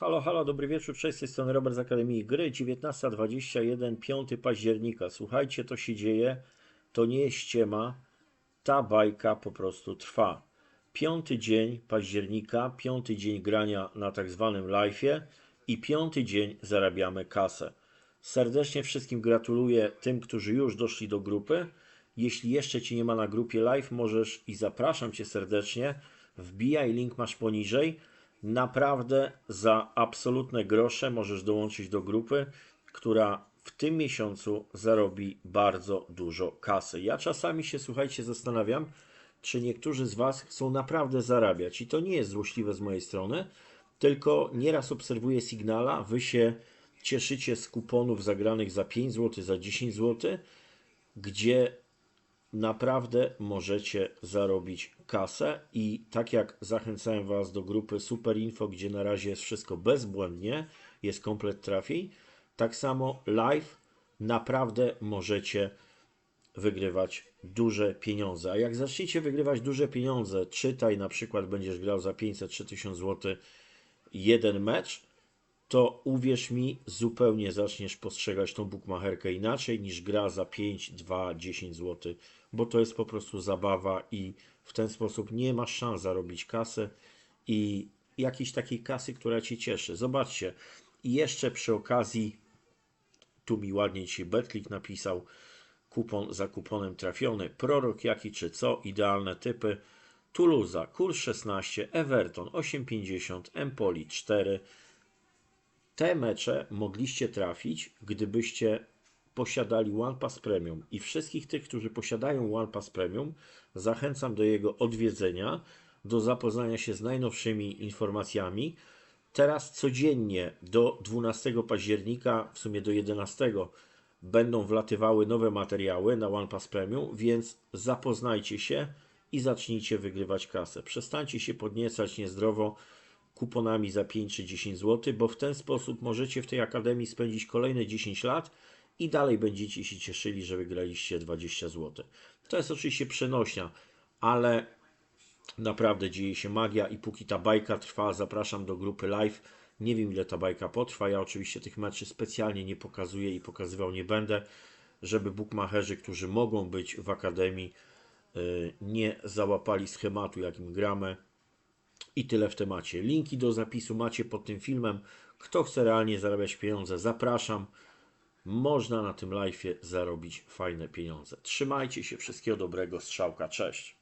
Halo, halo, dobry wieczór, cześć, z tej strony Robert z Akademii Gry, 19.21, 5 października. Słuchajcie, to się dzieje, to nie jest ściema, ta bajka po prostu trwa. Piąty dzień października, piąty dzień grania na tak zwanym live'ie i piąty dzień zarabiamy kasę. Serdecznie wszystkim gratuluję tym, którzy już doszli do grupy. Jeśli jeszcze Cię nie ma na grupie live, możesz i zapraszam Cię serdecznie. Wbijaj, link masz poniżej. Naprawdę za absolutne grosze możesz dołączyć do grupy, która w tym miesiącu zarobi bardzo dużo kasy. Ja czasami się, słuchajcie, zastanawiam, czy niektórzy z Was chcą naprawdę zarabiać. I to nie jest złośliwe z mojej strony, tylko nieraz obserwuję Signala, Wy się cieszycie z kuponów zagranych za 5 zł, za 10 zł, gdzie naprawdę możecie zarobić kasę i tak jak zachęcałem Was do grupy Super Info, gdzie na razie jest wszystko bezbłędnie, jest komplet trafień, tak samo live naprawdę możecie wygrywać duże pieniądze. A jak zaczniecie wygrywać duże pieniądze, czytaj na przykład będziesz grał za 500 czy 1000 zł jeden mecz, to uwierz mi, zupełnie zaczniesz postrzegać tą bukmacherkę inaczej niż gra za 5, 2, 10 zł, bo to jest po prostu zabawa i w ten sposób nie masz szans zarobić kasy i jakiejś takiej kasy, która cię cieszy. Zobaczcie, i jeszcze przy okazji, tu mi ładnie dzisiaj Betlik napisał, kupon za kuponem trafiony, prorok jaki czy co, idealne typy, Toulouse, kurs 16, Everton 8,50, Empoli 4, te mecze mogliście trafić, gdybyście posiadali One Pass Premium. I wszystkich tych, którzy posiadają One Pass Premium, zachęcam do jego odwiedzenia, do zapoznania się z najnowszymi informacjami. Teraz codziennie do 12 października, w sumie do 11, będą wlatywały nowe materiały na One Pass Premium, więc zapoznajcie się i zacznijcie wygrywać kasę. Przestańcie się podniecać niezdrowo kuponami za 5 czy 10 zł, bo w ten sposób możecie w tej akademii spędzić kolejne 10 lat i dalej będziecie się cieszyli, że wygraliście 20 zł. To jest oczywiście przenośnia, ale naprawdę dzieje się magia i póki ta bajka trwa, zapraszam do grupy live. Nie wiem ile ta bajka potrwa. Ja oczywiście tych meczy specjalnie nie pokazuję i pokazywał nie będę, żeby bukmacherzy, którzy mogą być w akademii, y, nie załapali schematu, jakim gramy. I tyle w temacie. Linki do zapisu macie pod tym filmem. Kto chce realnie zarabiać pieniądze, zapraszam. Można na tym live zarobić fajne pieniądze. Trzymajcie się, wszystkiego dobrego, strzałka, cześć.